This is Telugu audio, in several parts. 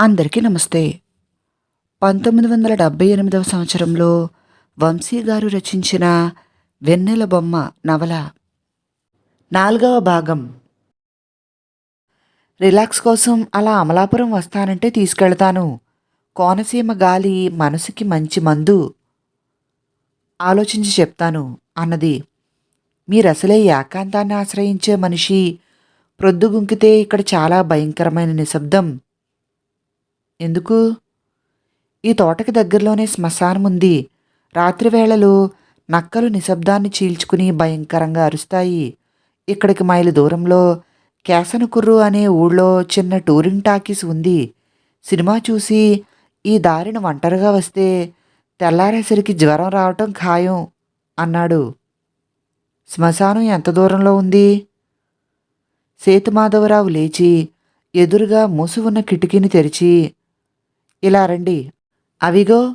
అందరికీ నమస్తే. పంతొమ్మిది వందల డెబ్బై ఎనిమిదవ సంవత్సరంలో వంశీ గారు రచించిన వెన్నెల బొమ్మ నవల. నాలుగవ భాగం. రిలాక్స్ కోసం అలా అమలాపురం వస్తానంటే తీసుకెళ్తాను. కోనసీమ గాలి మనసుకి మంచి మందు. ఆలోచించి చెప్తాను అన్నది. మీరసలే ఏకాంతాన్ని ఆశ్రయించే మనిషి. ప్రొద్దుగుంకితే ఇక్కడ చాలా భయంకరమైన నిశ్శబ్దం. ఎందుకు? ఈ తోటకి దగ్గరలోనే శ్మశానం ఉంది. రాత్రివేళలు నక్కలు నిశ్శబ్దాన్ని చీల్చుకుని భయంకరంగా అరుస్తాయి. ఇక్కడికి మైలు దూరంలో కేసనకుర్రు అనే ఊళ్ళో చిన్న టూరింగ్ టాకీస్ ఉంది. సినిమా చూసి ఈ దారిన ఒంటరిగా వస్తే తెల్లారేసరికి జ్వరం రావటం ఖాయం అన్నాడు. శ్మశానం ఎంత దూరంలో ఉంది? సేతుమాధవరావు లేచి ఎదురుగా మూసి ఉన్న కిటికీని తెరిచి ఇలా రండి. అవిగో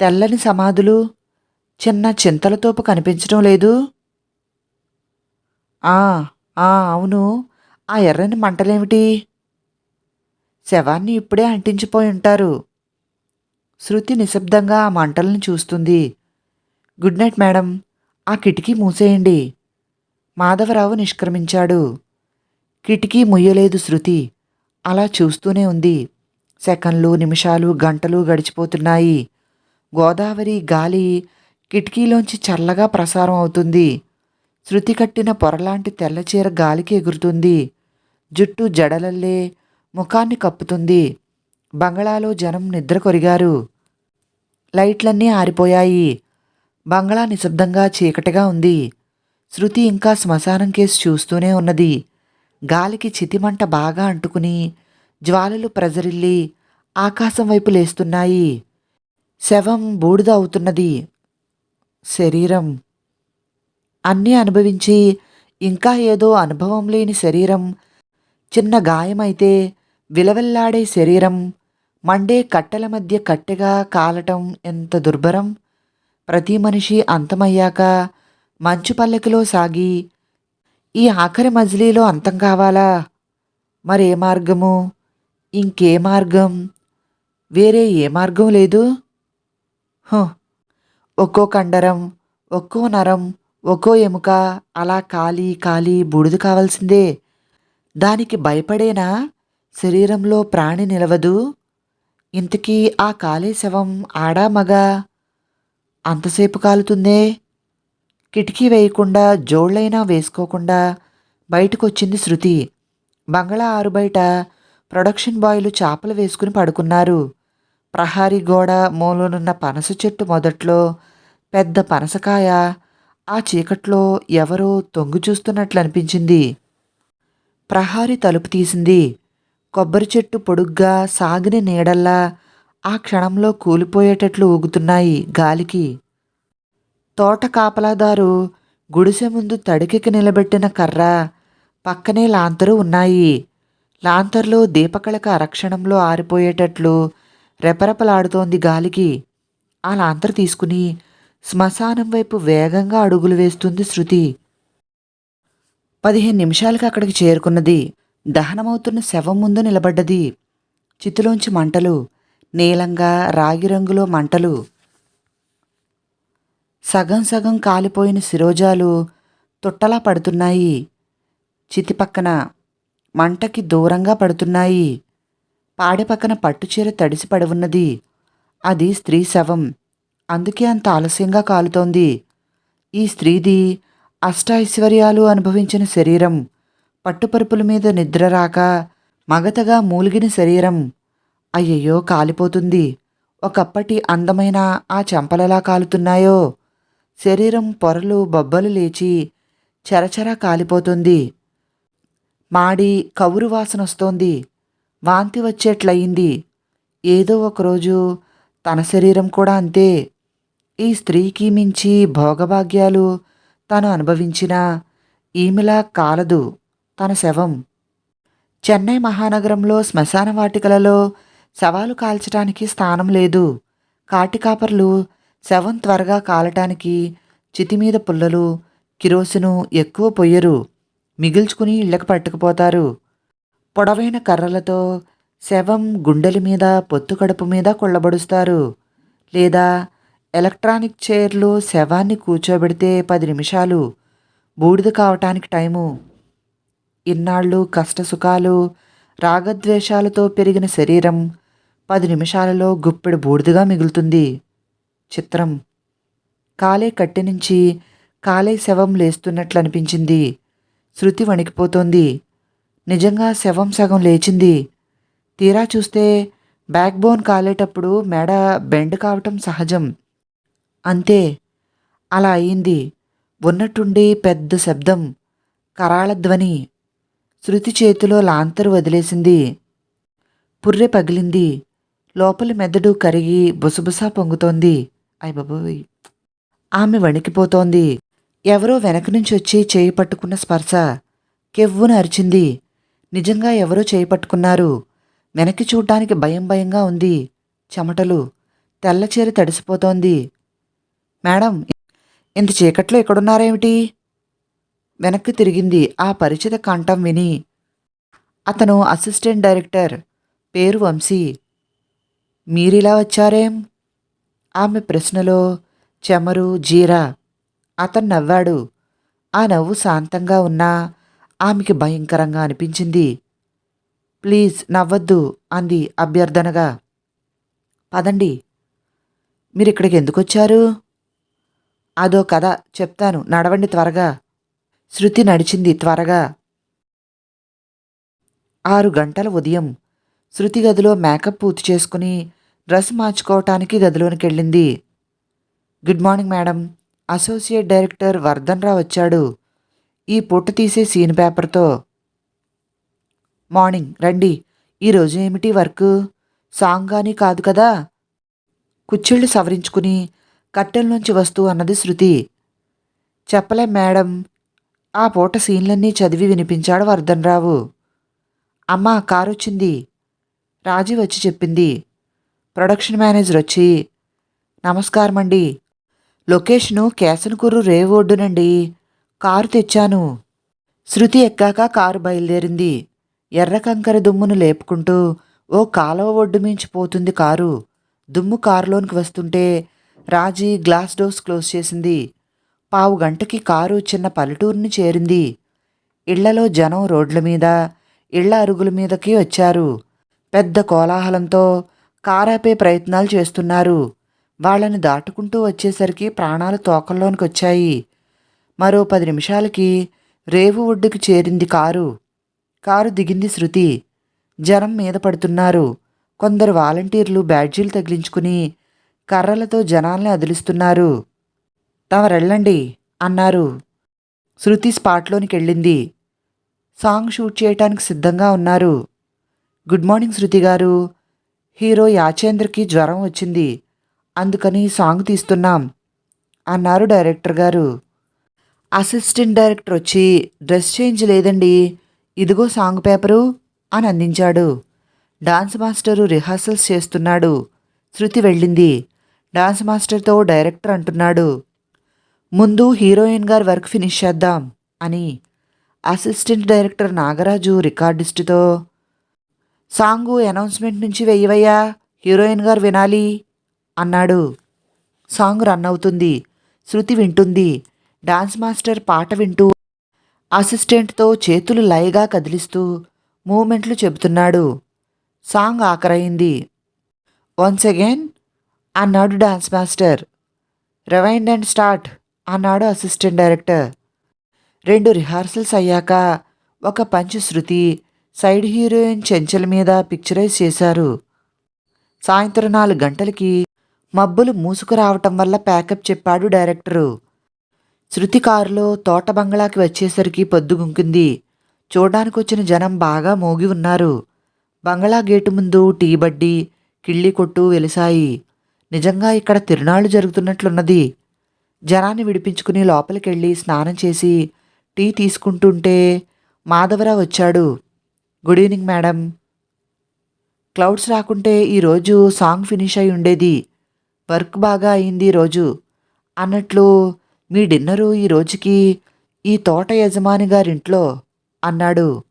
తెల్లని సమాధులు చిన్న చింతలతోపు కనిపించడం లేదు. ఆ ఆ అవును. ఆ ఎర్రని మంటలేమిటి? శవాన్ని ఇప్పుడే అంటించిపోయి ఉంటారు. శృతి నిశ్శబ్దంగా ఆ మంటలను చూస్తుంది. Good night madam. ఆ కిటికీ మూసేయండి. మాధవరావు నిష్క్రమించాడు. కిటికీ ముయ్యలేదు శృతి. అలా చూస్తూనే ఉంది. సెకండ్లు నిమిషాలు గంటలు గడిచిపోతున్నాయి. గోదావరి గాలి కిటికీలోంచి చల్లగా ప్రసారం అవుతుంది. శృతి కట్టిన పొరలాంటి తెల్లచీర గాలికి ఎగురుతుంది. జుట్టు జడలల్లే ముఖాన్ని కప్పుతుంది. బంగళాలో జనం నిద్ర కొరిగారు. లైట్లన్నీ ఆరిపోయాయి. బంగళా నిశ్శబ్దంగా చీకటిగా ఉంది. శృతి ఇంకా శ్మశానం కేసు చూస్తూనే ఉన్నది. గాలికి చితిమంట బాగా అంటుకుని జ్వాలలు ప్రజరిల్లి ఆకాశం వైపు లేస్తున్నాయి. శవం బూడిద అవుతున్నది. శరీరం. అన్నీ అనుభవించి ఇంకా ఏదో అనుభవం లేని శరీరం. చిన్న గాయమైతే విలవెల్లాడే శరీరం. మండే కట్టెల మధ్య కట్టెగా కాలటం ఎంత దుర్భరం. ప్రతి మనిషి అంతమయ్యాక మంచు పల్లకిలో సాగి ఈ ఆఖరి మజిలీలో అంతం కావాలా? మరే మార్గము? ఇంకే మార్గం? వేరే ఏ మార్గం లేదు? ఒక్కో కండరం ఒక్కో నరం ఒక్కో ఎముక అలా కాలి కాలి బూడిద కావాల్సిందే. దానికి భయపడేనా? శరీరంలో ప్రాణి నిలవదు? ఇంతకీ ఆ కాలే శవం ఆడా మగా? అంతసేపు కాలుతుందే? కిటికీ వేయకుండా జోళ్ళైనా వేసుకోకుండా బయటకొచ్చింది శృతి. బంగళా ఆరు బయట ప్రొడక్షన్ బాయ్లు చేపలు వేసుకుని పడుకున్నారు. ప్రహారీ గోడ మూలనున్న పనస చెట్టు మొదట్లో పెద్ద పనసకాయ ఆ చీకట్లో ఎవరో తొంగు చూస్తున్నట్లు అనిపించింది. ప్రహారీ తలుపు తీసింది. కొబ్బరి చెట్టు పొడుగ్గా సాగిన నీడల్లా ఆ క్షణంలో కూలిపోయేటట్లు ఊగుతున్నాయి గాలికి. తోట కాపలాదారు గుడిసె ముందు తడికెకి నిలబెట్టిన కర్ర పక్కనే లాంతరు ఉన్నాయి. లాంతర్లో దీపకళక అరక్షణంలో ఆరిపోయేటట్లు రెపరెపలాడుతోంది గాలికి. ఆ లాంతర్ తీసుకుని శ్మశానం వైపు వేగంగా అడుగులు వేస్తుంది శృతి. పదిహేను నిమిషాలకి అక్కడికి చేరుకున్నది. దహనమవుతున్న శవం ముందు నిలబడ్డది. చితిలోంచి మంటలు నీలంగా రాగి రంగులో మంటలు. సగం సగం కాలిపోయిన శిరోజాలు తుట్టలా పడుతున్నాయి. చితి పక్కన మంటకి దూరంగా పడుతున్నాయి. పాడె పక్కన పట్టుచీర తడిసి పడి ఉన్నది అది స్త్రీ శవం. అందుకే అంత ఆలస్యంగా కాలుతోంది. ఈ స్త్రీది అష్టైశ్వర్యాలు అనుభవించిన శరీరం. పట్టుపరుపుల మీద నిద్ర రాక మగతగా మూలిగిన శరీరం. అయ్యయ్యో కాలిపోతుంది. ఒకప్పటి అందమైన ఆ చెంపలలా కాలుతున్నాయో. శరీరం పొరలు బొబ్బలు లేచి చరచర కాలిపోతుంది. మాడి కవురు వాసన వస్తోంది. వాంతి వచ్చేట్లయింది. ఏదో ఒకరోజు తన శరీరం కూడా అంతే. ఈ స్త్రీకి మించి భోగభాగ్యాలు తను అనుభవించినా ఈమెలా కాలదు తన శవం. చెన్నై మహానగరంలో శ్మశాన వాటికలలో శవాలు కాల్చటానికి స్థానం లేదు. కాటికాపర్లు శవం త్వరగా కాలటానికి చితిమీద పుల్లలు కిరోసిను ఎక్కువ పొయ్యరు. మిగిల్చుకుని ఇళ్ళకి పట్టుకుపోతారు. పొడవైన కర్రలతో శవం గుండెల మీద పొత్తు కడుపు మీద కొల్లబడుస్తారు లేదా ఎలక్ట్రానిక్ చైర్లో శవాన్ని కూర్చోబెడితే పది నిమిషాలు బూడిద కావటానికి టైము. ఇన్నాళ్ళు కష్టసుఖాలు రాగద్వేషాలతో పెరిగిన శరీరం పది నిమిషాలలో గుప్పెడు బూడిదగా మిగులుతుంది. చిత్రం. కాలే కట్టె నుంచి కాలే శవం లేస్తున్నట్లు అనిపించింది శృతి వణికిపోతోంది. నిజంగా శవం సగం లేచింది. తీరా చూస్తే బ్యాక్ బోన్ కాలేటప్పుడు మెడ బెండ్ కావటం సహజం. అంతే. అలా అయింది. ఉన్నట్టుండి పెద్ద శబ్దం. కరాళ ధ్వని శృతి చేతిలో లాంతరు వదిలేసింది. పుర్రె పగిలింది. లోపలి మెదడు కరిగి బుసబుసా పొంగుతోంది. అయ్ బాబోయ్. ఆమె వణికిపోతోంది. ఎవరో వెనక నుంచి వచ్చి చేయి పట్టుకున్న స్పర్శ కెవ్వున అరిచింది. నిజంగా ఎవరో చేయి పట్టుకున్నారు. వెనక్కి చూడ్డానికి భయం భయంగా ఉంది. చెమటలు తెల్లచీర తడిసిపోతోంది. మేడం ఇంత చీకట్లో ఎక్కడున్నారేమిటి? వెనక్కి తిరిగింది ఆ పరిచిత కంఠం విని. అతను అసిస్టెంట్ డైరెక్టర్ పేరు వంశీ. మీరిలా వచ్చారేం? ఆమె ప్రశ్నలో చెమరు జీరా అతను నవ్వాడు. ఆ నవ్వు శాంతంగా ఉన్నా ఆమెకి భయంకరంగా అనిపించింది. ప్లీజ్ నవ్వద్దు అంది అభ్యర్థనగా. పదండి. మీరిక్కడికి ఎందుకు వచ్చారు అదో కథ చెప్తాను. నడవండి త్వరగా. శృతి నడిచింది త్వరగా. ఆరు గంటల ఉదయం శృతి గదిలో మేకప్ పూర్తి చేసుకుని డ్రెస్ మార్చుకోవటానికి గదిలోనికి వెళ్ళింది good morning madam. Associate director Vardhan Rao వచ్చాడు. ఈ పొట్టు తీసే సీన్ పేపర్తో మార్నింగ్ రండి. ఈరోజు ఏమిటి వర్క్? సాంగ్ కానీ కాదు కదా? కుచ్చిళ్ళు సవరించుకుని కట్టెల్లోంచి వస్తూ అన్నది శృతి. చెప్పలేం మేడం ఆ పూట సీన్లన్నీ చదివి వినిపించాడు వర్ధన్ రావు. అమ్మా కారు వచ్చింది రాజీ వచ్చి చెప్పింది. ప్రొడక్షన్ మేనేజర్ వచ్చి నమస్కారం అండి లొకేషను కేసనకూరు రేవోడ్డునండి కారు తెచ్చాను. శృతి ఎక్కాక కారు బయలుదేరింది. ఎర్ర కంకర దుమ్మును లేపుకుంటూ ఓ కాలువ ఒడ్డు మించి పోతుంది కారు. దుమ్ము కారులోనికి వస్తుంటే రాజీ గ్లాస్ డోర్స్ క్లోజ్ చేసింది. పావు గంటకి కారు చిన్న పల్లెటూరుని చేరింది. ఇళ్ళలో జనం రోడ్ల మీద ఇళ్ళ అరుగుల మీదకి వచ్చారు. పెద్ద కోలాహలంతో కారాపే ప్రయత్నాలు చేస్తున్నారు. వాళ్ళని దాటుకుంటూ వచ్చేసరికి ప్రాణాలు తోకల్లోనికి వచ్చాయి. మరో పది నిమిషాలకి రేవు ఒడ్డుకి చేరింది కారు. కారు దిగింది శృతి. జనం మీద పడుతున్నారు. కొందరు వాలంటీర్లు బ్యాడ్జీలు తగిలించుకుని కర్రలతో జనాల్ని అదిలిస్తున్నారు. తమరెళ్ళండి అన్నారు. శృతి స్పాట్లోనికి వెళ్ళింది. సాంగ్ షూట్ చేయటానికి సిద్ధంగా ఉన్నారు. గుడ్ మార్నింగ్ శృతి గారు. హీరో యాచేంద్రకి జ్వరం వచ్చింది. అందుకని సాంగ్ తీస్తున్నాం అన్నారు డైరెక్టర్ గారు. అసిస్టెంట్ డైరెక్టర్ వచ్చి డ్రెస్ చేంజ్ లేదండి. ఇదిగో సాంగ్ పేపరు అని అందించాడు. డాన్స్ మాస్టరు రిహార్సల్స్ చేస్తున్నాడు. శృతి వెళ్ళింది. డాన్స్ మాస్టర్తో డైరెక్టర్ అంటున్నాడు. ముందు హీరోయిన్ గారి వర్క్ ఫినిష్ చేద్దాం అని. అసిస్టెంట్ డైరెక్టర్ నాగరాజు రికార్డిస్టుతో సాంగు అనౌన్స్మెంట్ నుంచి వెయ్యవయ్యా. హీరోయిన్ గారు వినాలి. అన్నాడు. సాంగ్ రన్ అవుతుంది. శృతి వింటుంది. డాన్స్ మాస్టర్ పాట వింటూ అసిస్టెంట్తో చేతులు లయగా కదిలిస్తూ మూమెంట్లు చెబుతున్నాడు. సాంగ్ ఆఖరైంది. వన్స్ అగైన్ అన్నాడు dance master. Rewind and start అన్నాడు అసిస్టెంట్ డైరెక్టర్. రెండు రిహార్సల్స్ అయ్యాక ఒక punch Shruti side heroine Chenchala మీద పిక్చరైజ్ చేశారు. సాయంత్రం నాలుగు గంటలకి మబ్బులు మూసుకురావటం వల్ల ప్యాకప్ చెప్పాడు డైరెక్టరు. శృతి కారులో తోట బంగ్లాకి వచ్చేసరికి పొద్దుగుంకింది చూడ్డానికి వచ్చిన జనం బాగా మోగి ఉన్నారు. బంగ్లా గేటు ముందు టీ బడ్డీ కిళ్ళి కొట్టు వెలిసాయి నిజంగా ఇక్కడ తిరునాళ్ళు జరుగుతున్నట్లున్నది. జనాన్ని విడిపించుకుని లోపలికెళ్ళి స్నానం చేసి టీ తీసుకుంటుంటే మాధవరావు వచ్చాడు. Good evening madam. క్లౌడ్స్ రాకుంటే ఈరోజు సాంగ్ ఫినిష్ అయి ఉండేది. వర్క్ బాగా అయింది ఈరోజు అన్నట్లు మీ డిన్నరు ఈ రోజుకి ఈ తోట యజమాని గారింట్లో అన్నాడు.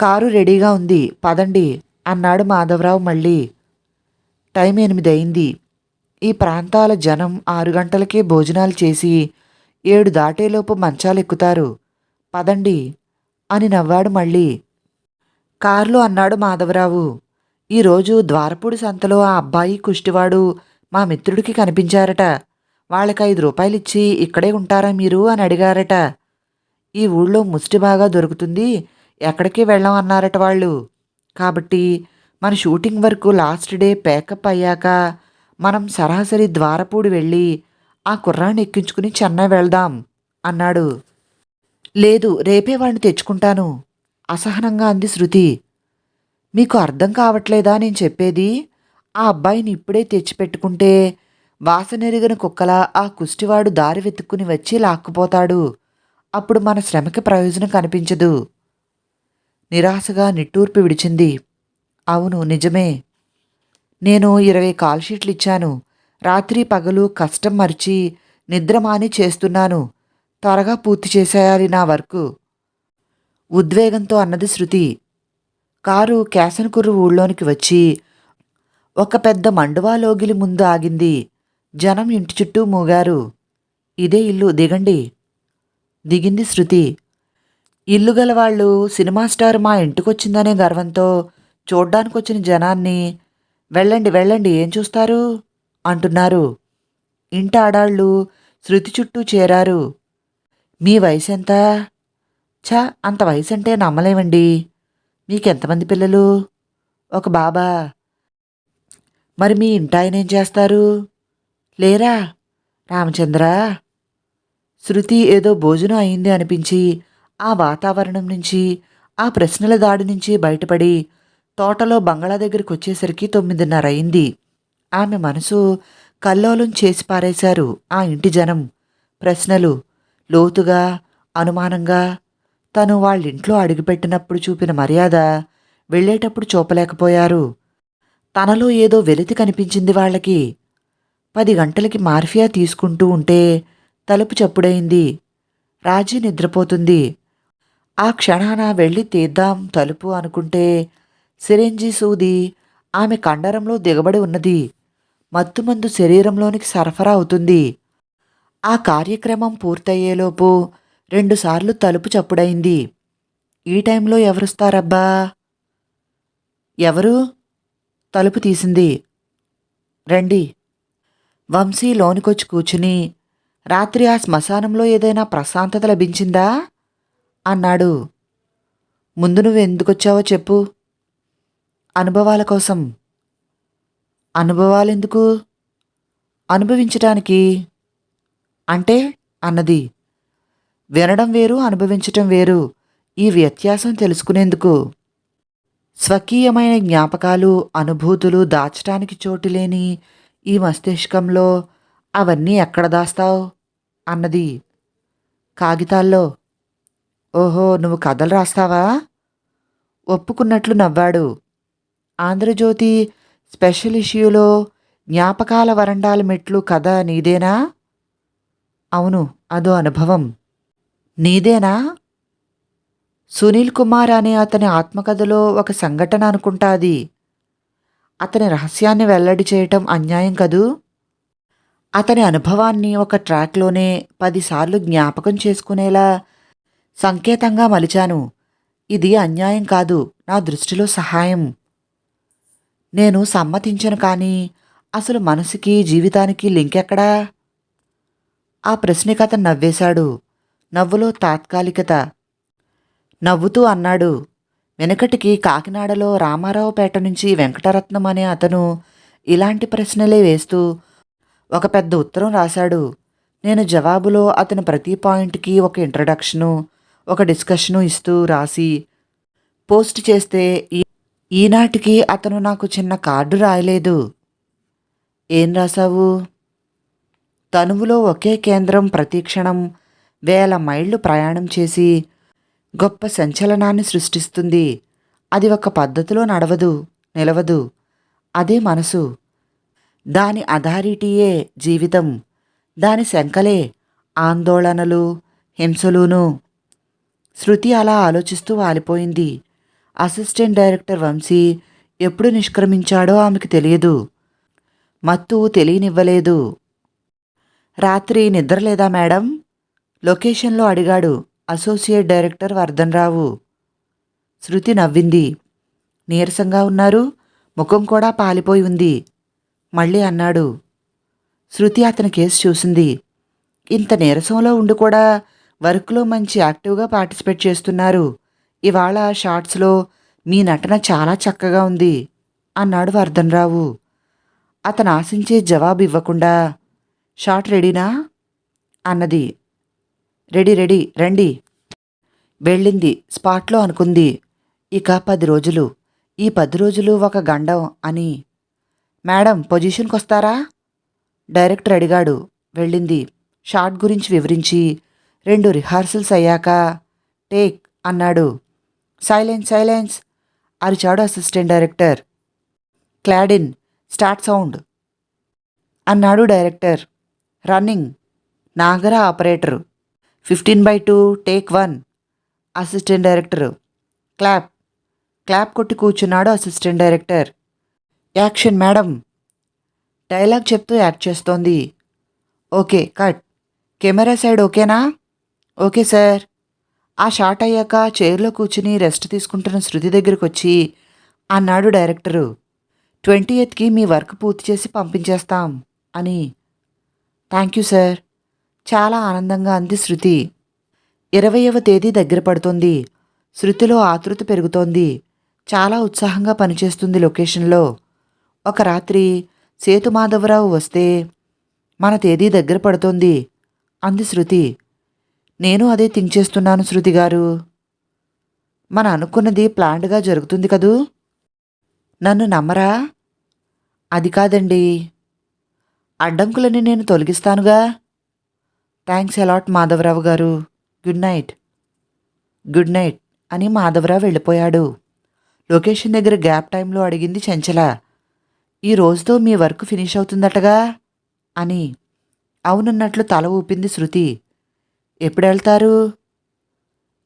కారు రెడీగా ఉంది పదండి అన్నాడు మాధవరావు మళ్ళీ. టైం ఎనిమిది అయింది. ఈ ప్రాంతాల జనం ఆరు గంటలకే భోజనాలు చేసి ఏడు దాటేలోపు మంచాలు ఎక్కుతారు. పదండి అని నవ్వాడు మళ్ళీ. కార్లు అన్నాడు మాధవరావు. ఈరోజు ద్వారపూడి సంతలో ఆ అబ్బాయి కుష్టివాడు మా మిత్రుడికి కనిపించారట. వాళ్ళకి ఐదు రూపాయలిచ్చి ఇక్కడే ఉంటారా మీరు అని అడిగారట. ఈ ఊళ్ళో ముష్టి బాగా దొరుకుతుంది ఎక్కడికి వెళ్ళం అన్నారట వాళ్ళు. కాబట్టి మన షూటింగ్ వరకు లాస్ట్ డే పేకప్ అయ్యాక మనం సరాసరి ద్వారపూడి వెళ్ళి ఆ కుర్రాన్ని ఎక్కించుకుని చెన్నై వెళ్దాం అన్నాడు. లేదు రేపే వాడిని తెచ్చుకుంటాను అసహనంగా అంది శృతి. మీకు అర్థం కావట్లేదా నేను చెప్పేది? ఆ అబ్బాయిని ఇప్పుడే తెచ్చిపెట్టుకుంటే వాసనెరిగిన కుక్కలా ఆ కుష్టివాడు దారి వెతుక్కుని వచ్చి లాక్కుపోతాడు. అప్పుడు మన శ్రమకి ప్రయోజనం కనిపించదు. నిరాశగా నిట్టూర్పు విడిచింది. అవును నిజమే. నేను ఇరవై కాల్ షీట్లు ఇచ్చాను. రాత్రి పగలు కష్టం మరిచి నిద్రమాని చేస్తున్నాను. త్వరగా పూర్తి చేసేయాలి నా వర్క్. ఉద్వేగంతో అన్నది శృతి. కారు కేసనకుర్రు ఊళ్ళోనికి వచ్చి ఒక పెద్ద మండువాలోగిలి ముందు ఆగింది. జనం ఇంటి చుట్టూ మూగారు. ఇదే ఇల్లు దిగండి. దిగింది శృతి. ఇల్లు గలవాళ్ళు సినిమా స్టార్ మా ఇంటికొచ్చిందనే గర్వంతో చూడ్డానికొచ్చిన జనాన్ని వెళ్ళండి వెళ్ళండి ఏం చూస్తారు? అంటున్నారు. ఇంటి ఆడాళ్ళు శృతి చుట్టూ చేరారు. మీ వయసు ఎంత ఛా అంత వయసు అంటే నమ్మలేమండి. మీకెంతమంది పిల్లలు? ఒక బాబా. మరి మీ ఇంటాయన ఏం చేస్తారు? లేరా? రామచంద్ర? శృతి ఏదో భోజనం అయింది అనిపించి ఆ వాతావరణం నుంచి ఆ ప్రశ్నల దాడి నుంచి బయటపడి తోటలో బంగళా దగ్గరికి వచ్చేసరికి తొమ్మిదిన్నర అయింది. ఆమె మనసు కల్లోలం చేసి పారేశారు ఆ ఇంటి జనం. ప్రశ్నలు లోతుగా అనుమానంగా తను వాళ్ళింట్లో అడుగుపెట్టినప్పుడు చూపిన మర్యాద వెళ్ళేటప్పుడు చూపలేకపోయారు. తనలో ఏదో వెలితి కనిపించింది వాళ్ళకి. పది గంటలకి మార్ఫియా తీసుకుంటూ ఉంటే తలుపు చప్పుడైంది. రాజీ నిద్రపోతుంది. ఆ క్షణాన వెళ్ళి తీద్దాం తలుపు అనుకుంటే సిరెంజీ సూది ఆమె కండరంలో దిగబడి ఉన్నది. మత్తుమందు శరీరంలోనికి సరఫరా అవుతుంది. ఆ కార్యక్రమం పూర్తయ్యేలోపు రెండుసార్లు తలుపు చప్పుడైంది. ఈ టైంలో ఎవరుస్తారబ్బా? ఎవరు? తలుపు తీసింది. రండి. వంశీ లోనికొచ్చి కూర్చుని రాత్రి ఆ శ్మశానంలో ఏదైనా ప్రశాంతత లభించిందా? అన్నాడు. ముందు నువ్వు ఎందుకొచ్చావో చెప్పు. అనుభవాల కోసం. అనుభవాలెందుకు? అనుభవించటానికి. అంటే? అన్నది. వినడం వేరు అనుభవించటం వేరు. ఈ వ్యత్యాసం తెలుసుకునేందుకు. స్వకీయమైన జ్ఞాపకాలు అనుభూతులు దాచటానికి చోటు లేని ఈ మస్తిష్కంలో అవన్నీ ఎక్కడ దాస్తావు? అన్నది కాగితాల్లో. ఓహో నువ్వు కథలు రాస్తావా? ఒప్పుకున్నట్లు నవ్వాడు. ఆంధ్రజ్యోతి స్పెషల్ ఇష్యూలో జ్ఞాపకాల వరండాల మెట్లు కథ నీదేనా? అవును అదో అనుభవం. నీదేనా? సునీల్ కుమార్ అనే అతని ఆత్మకథలో ఒక సంఘటన అనుకుంటా అది అతని రహస్యాన్ని వెల్లడి చేయటం అన్యాయం కదూ? అతని అనుభవాన్ని ఒక ట్రాక్లోనే పదిసార్లు జ్ఞాపకం చేసుకునేలా సంకేతంగా మలిచాను. ఇది అన్యాయం కాదు నా దృష్టిలో సహాయం. నేను సమ్మతించను కానీ అసలు మనసుకి జీవితానికి లింక్ ఎక్కడా? ఆ ప్రశ్నకి అతను నవ్వేశాడు. నవ్వులో తాత్కాలికత నవ్వుతూ అన్నాడు. వెనకటికి కాకినాడలో రామారావుపేట నుంచి వెంకటరత్నం అనే అతను ఇలాంటి ప్రశ్నలే వేస్తూ ఒక పెద్ద ఉత్తరం రాశాడు. నేను జవాబులో అతని ప్రతి పాయింట్కి ఒక ఇంట్రడక్షను ఒక డిస్కషను ఇస్తూ రాసి పోస్ట్ చేస్తే ఈనాటికి అతను నాకు చిన్న కార్డు రాయలేదు. ఏం రాశావు? తనువులో ఒకే కేంద్రం ప్రతిక్షణం వేల మైళ్ళు ప్రయాణం చేసి గొప్ప సంచలనాన్ని సృష్టిస్తుంది. అది ఒక పద్ధతిలో నడవదు నిలవదు. అదే మనసు. దాని అథారిటీయే జీవితం. దాని శంకలే ఆందోళనలు హింసలును. శృతి అలా ఆలోచిస్తూ వాలిపోయింది. అసిస్టెంట్ డైరెక్టర్ వంశీ ఎప్పుడు నిష్క్రమించాడో ఆమెకు తెలియదు. మత్తు తెలియనివ్వలేదు. రాత్రి నిద్రలేదా మేడం? లొకేషన్లో అడిగాడు. అసోసియేట్ డైరెక్టర్ వర్ధన్రావు శృతి నవ్వింది. నీరసంగా ఉన్నారు. ముఖం కూడా పాలిపోయి ఉంది. మళ్ళీ అన్నాడు. శృతి అతని కేసు చూసింది. ఇంత నీరసంలో ఉండి కూడా వర్క్లో మంచి యాక్టివ్గా పార్టిసిపేట్ చేస్తున్నారు. ఇవాళ షార్ట్స్లో మీ నటన చాలా చక్కగా ఉంది అన్నాడు వర్ధన్రావు అతను ఆశించే జవాబు ఇవ్వకుండా షార్ట్ రెడీనా? అన్నది. రెడీ రెడీ రండి. వెళ్ళింది స్పాట్లో అనుకుంది. ఇక పది రోజులు. ఈ పది రోజులు ఒక గండం అని. మేడం పొజిషన్కి వస్తారా? డైరెక్టర్ అడిగాడు. వెళ్ళింది. షార్ట్ గురించి వివరించి రెండు రిహార్సల్స్ అయ్యాక టేక్ అన్నాడు. సైలెన్స్ సైలెన్స్ అరిచాడు అసిస్టెంట్ డైరెక్టర్. క్లాడిన్ స్టార్ట్ సౌండ్ అన్నాడు director. Running Nagra operator. Fifteen by two take one. Assistant director clap clap కొట్టి కూర్చున్నాడు assistant director action madam dialogue చెప్తూ యాక్ట్ చేస్తోంది. ఓకే కట్ కెమెరా సైడ్ ఓకేనా ఓకే సార్ ఆ షాట్ అయ్యాక చైర్లో కూర్చుని రెస్ట్ తీసుకుంటున్న శృతి దగ్గరికి వచ్చి అన్నాడు డైరెక్టరు ట్వంటీ ఎయిత్కి మీ వర్క్ పూర్తి చేసి పంపించేస్తాం అని. థ్యాంక్ యూ సార్ చాలా ఆనందంగా అంది శృతి. ఇరవయవ తేదీ దగ్గర పడుతోంది. శృతిలో ఆతృత పెరుగుతోంది. చాలా ఉత్సాహంగా పనిచేస్తుంది లొకేషన్లో. ఒక రాత్రి సేతుమాధవరావు వస్తే మన తేదీ దగ్గర పడుతోంది అంది శృతి. నేను అదే థింక్ చేస్తున్నాను శృతి గారు. మన అనుకున్నది ప్లాండ్గా జరుగుతుంది కదూ? నన్ను నమ్మరా? అది కాదండి. అడ్డంకులని నేను తొలగిస్తానుగా? థ్యాంక్స్ అలాట్ మాధవరావు గారు. గుడ్ నైట్ గుడ్ నైట్ అని మాధవరావు వెళ్ళిపోయాడు. లొకేషన్ దగ్గర గ్యాప్ టైంలో అడిగింది చెంచల. ఈ రోజుతో మీ వర్క్ ఫినిష్ అవుతుందటగా? అని. అవునన్నట్లు తల ఊపింది శృతి. ఎప్పుడు వెళ్తారు?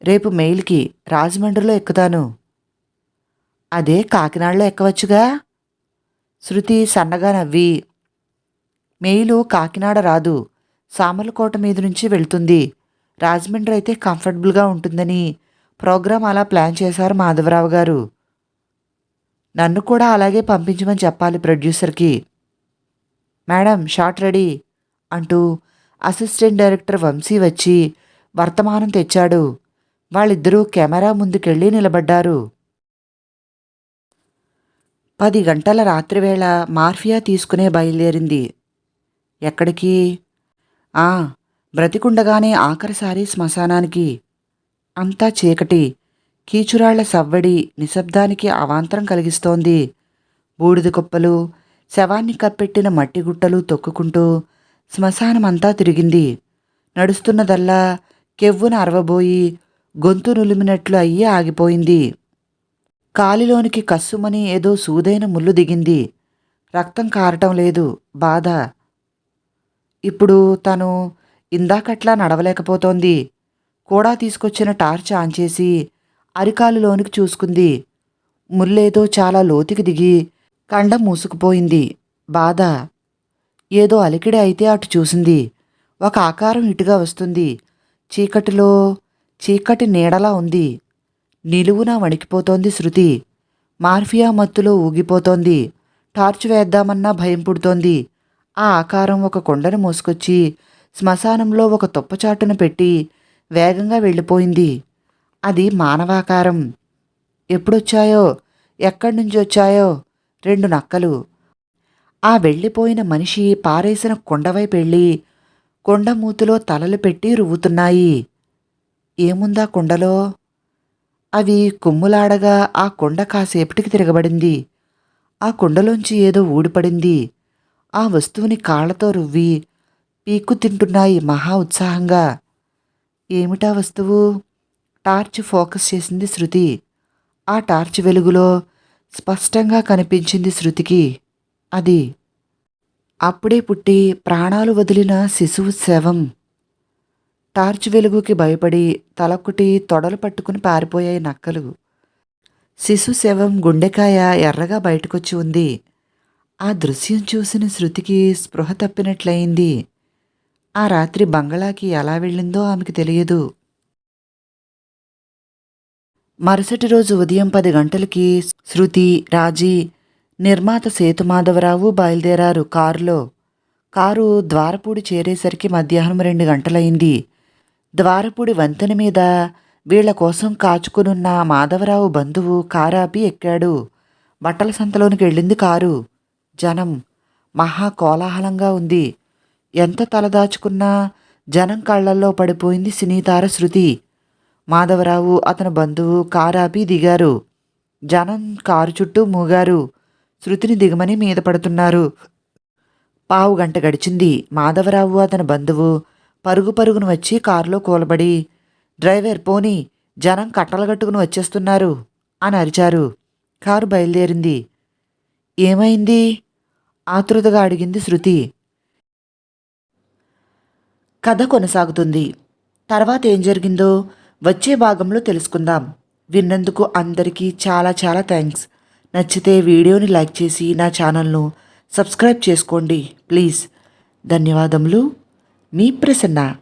రేపు మెయిల్కి రాజమండ్రిలో ఎక్కుతాను. అదే కాకినాడలో ఎక్కవచ్చుగా? శృతి సన్నగా నవ్వి. మెయిలు కాకినాడ రాదు. సామర్లకోట మీద నుంచి వెళ్తుంది. రాజమండ్రి అయితే కంఫర్టబుల్గా ఉంటుందని ప్రోగ్రాం అలా ప్లాన్ చేశారు మాధవరావు గారు. నన్ను కూడా అలాగే పంపించమని చెప్పాలి ప్రొడ్యూసర్కి. మేడం షార్ట్ రెడీ అంటూ అసిస్టెంట్ డైరెక్టర్ వంశీ వచ్చి వర్తమానం తెచ్చాడు. వాళ్ళిద్దరూ కెమెరా ముందుకెళ్ళి నిలబడ్డారు. పది గంటల రాత్రివేళ మార్ఫియా తీసుకునే బయలుదేరింది. ఎక్కడికి? ఆ బ్రతికుండగానే ఆఖరిసారి శ్మశానానికి. అంతా చీకటి. కీచురాళ్ళ సవ్వడి నిశ్శబ్దానికి అవాంతరం కలిగిస్తోంది. బూడిద కుప్పలు శవాన్ని కప్పెట్టిన మట్టి గుట్టలు తొక్కుకుంటూ శ్మశానమంతా తిరిగింది. నడుస్తున్నదల్లా కెవ్వున అరవబోయి గొంతు నులిమినట్లు అయ్యి ఆగిపోయింది. కాలిలోనికి కస్సుమని ఏదో సూదైన ముళ్ళు దిగింది. రక్తం కారటం లేదు. బాధ. ఇప్పుడు తను ఇందాకట్లా నడవలేకపోతోంది. కూడా తీసుకొచ్చిన టార్చ్ ఆన్ చేసి అరికాలులోనికి చూసుకుంది. ముల్లేదో చాలా లోతుకి దిగి కండం మూసుకుపోయింది. బాధ. ఏదో అలికిడి అయితే అటు చూసింది. ఒక ఆకారం ఇటుగా వస్తుంది. చీకటిలో చీకటి నీడలా ఉంది. నిలువున వణికిపోతోంది శృతి. మార్ఫియా మత్తులో ఊగిపోతోంది. టార్చ్ వేద్దామన్నా భయం పుడుతోంది. ఆ ఆకారం ఒక కొండను మోసుకొచ్చి శ్మశానంలో ఒక తుప్పచాటును పెట్టి వేగంగా వెళ్ళిపోయింది. అది మానవాకారం. ఎప్పుడొచ్చాయో? ఎక్కడి నుంచి వచ్చాయో రెండు నక్కలు. ఆ వెళ్ళిపోయిన మనిషి పారేసిన కొండవైపు వెళ్ళి కొండ తలలు పెట్టి రువ్వుతున్నాయి. ఏముందా కొండలో? అవి కుమ్ములాడగా ఆ కొండ కాసేపటికి తిరగబడింది. ఆ కొండలోంచి ఏదో ఊడిపడింది. ఆ వస్తువుని కాళ్ళతో రువ్వి పీక్కు తింటున్నాయి మహా ఉత్సాహంగా. ఏమిటా వస్తువు? టార్చ్ ఫోకస్ చేసింది శృతి. ఆ టార్చ్ వెలుగులో స్పష్టంగా కనిపించింది శృతికి. అది. అప్పుడే పుట్టి ప్రాణాలు వదిలిన శిశువు శవం. టార్చ్ వెలుగుకి భయపడి తలొకటి తొడలు పట్టుకుని పారిపోయాయి నక్కలు. శిశు శవం గుండెకాయ ఎర్రగా బయటకొచ్చి ఉంది. ఆ దృశ్యం చూసిన శృతికి స్పృహ తప్పినట్లయింది. ఆ రాత్రి బంగళాకి ఎలా వెళ్ళిందో ఆమెకు తెలియదు. మరుసటి రోజు ఉదయం పది గంటలకి శృతి రాజీ నిర్మాత సేతుమాధవరావు బయలుదేరారు కారులో. కారు ద్వారపూడి చేరేసరికి మధ్యాహ్నం రెండు గంటలైంది ద్వారపూడి వంతెన మీద వీళ్ళ కోసం కాచుకునున్న మాధవరావు బంధువు కారాపి ఎక్కాడు. బట్టల సంతలోనికి వెళ్ళింది కారు. జనం మహా కోలాహలంగా ఉంది. ఎంత తలదాచుకున్నా జనం కళ్ళల్లో పడిపోయింది సినీతార శృతి. మాధవరావు అతని బంధువు కారాపి దిగారు. జనం కారు చుట్టూ మూగారు. శృతిని దిగమని మీద పడుతున్నారు. పావు గంట గడిచింది. మాధవరావు అతని బంధువు పరుగు పరుగును వచ్చి కారులో కూలబడి డ్రైవర్ పోనీ జనం కట్టలగట్టుకుని వచ్చేస్తున్నారు అని అరిచారు. కారు బయలుదేరింది. ఏమైంది? ఆతృతగా అడిగింది శృతి. కథ కొనసాగుతుంది. తర్వాత ఏం జరిగిందో వచ్చే భాగంలో తెలుసుకుందాం. విన్నందుకు అందరికీ చాలా చాలా థ్యాంక్స్. నచ్చితే వీడియోని లైక్ చేసి నా ఛానల్ను సబ్స్క్రైబ్ చేసుకోండి. ప్లీజ్. ధన్యవాదములు. మీ ప్రసన్న.